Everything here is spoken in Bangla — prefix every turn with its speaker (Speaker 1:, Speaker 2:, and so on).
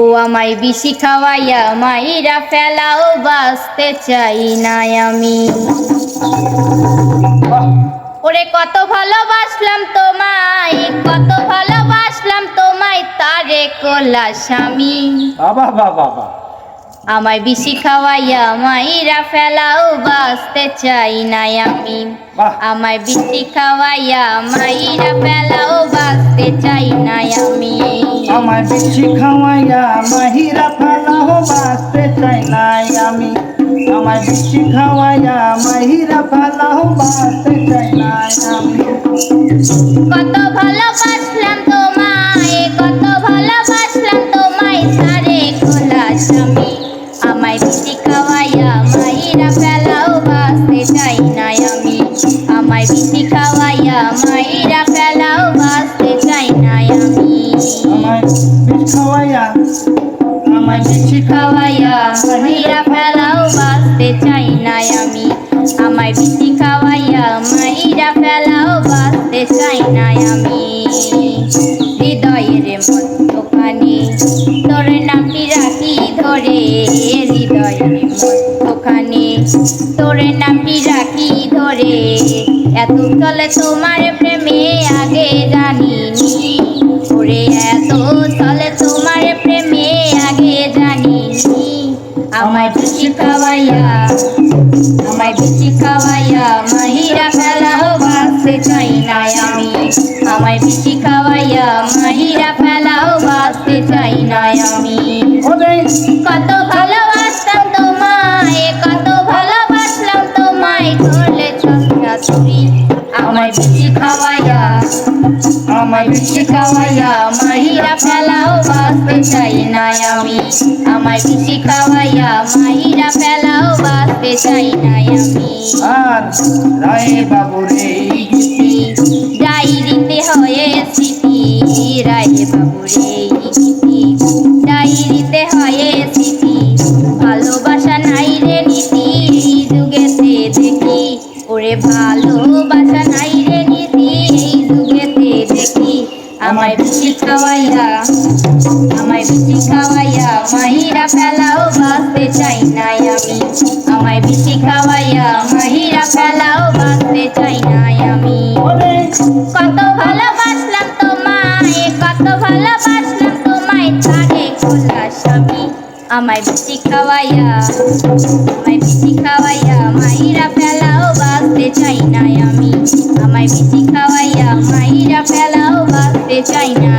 Speaker 1: ও আমায় বিশি খাওয়াইয়া মাইরা ফেলাও বাঁচতে চাই না আমি। ওরে কত ভালোবাসলাম তোমায় কত ভালোবাসলাম তোমায় তারে কোলা স্বামী
Speaker 2: বাবা বাবা বাবা।
Speaker 1: আমায় বিশি খাওয়াইয়া মাইরা ফেলাও বাঁচতে চাই না আমি। আমায় বিশি খাওয়াইয়া মাইরা ফেলাও বাঁচতে চাই না আমি।
Speaker 2: আমায় বেশি খাওয়াইয়া মাহিরা ফেলাও বাঁচতে চাই নাই আমি। আমায় বেশি খাওয়াইয়া মাহিরা ফেলাও বাঁচতে চাই নাই আমি।
Speaker 1: কত ভালোবাসলাম খাওয়াইয়া মাইরা ফেলাও বাঁচতে চাই না আমি। আমায় বিশি খাওয়াইয়া মাইরা ফেলাও বাঁচতে চাই না আমি। হৃদয়ের মধ্যখানে তোর নামটি রাখি ধরে, হৃদয়ের মধ্যখানে তোর নামটি রাখি ধরে। এত চলে তোমার প্রেমে, আগে জানিনি। ওরে আমায় বেশি খাওয়াইয়া মাহিরা ফেলাও বাঁচতে চাই না আমি। আমায় বেশি খাওয়াইয়া মাহিরা ফেলাও বাঁচতে চাই না আমি। কত ভালোবাসতাম তোমায়, কত ভালোবাসলাম তোমায় করলে চন্দ্রা তুমি আমায় বেশি খাওয়াইয়া, আমায় বেশি খাওয়াইয়া মাহিরা ফেলাও বাঁচতে চাই না আমি। আমায় বেশি খাওয়াইয়া মাহিরা বাঁচতে চাই আমি।
Speaker 2: আর রায় বাবু রে
Speaker 1: স্মৃতি ডায়েরিতে হয়ে স্মৃতি রায় বাবু রে স্মৃতি ডায়েরিতে হয়ে স্মৃতি ভালোবাসা নাই রে নীতি এই যুগেতে দেখি। ওরে ভালোবাসা নাই রে নীতি এই যুগেতে দেখি। আমায় বেশি খাওয়াইয়া আমায় বেশি খাওয়াইয়া মাহিরা ফেলাও বাঁচতে চাই ভালোবাসলাম তোমায় ছাড়ে খোলা স্বামী। আমায় বেশি খাওয়াইয়া, আমায় বেশি খাওয়াইয়া, মাইরা ফেলাও বাঁচতে চাই না আমি। আমায় বেশি খাওয়াইয়া, মাইরা ফেলাও বাঁচতে চাই না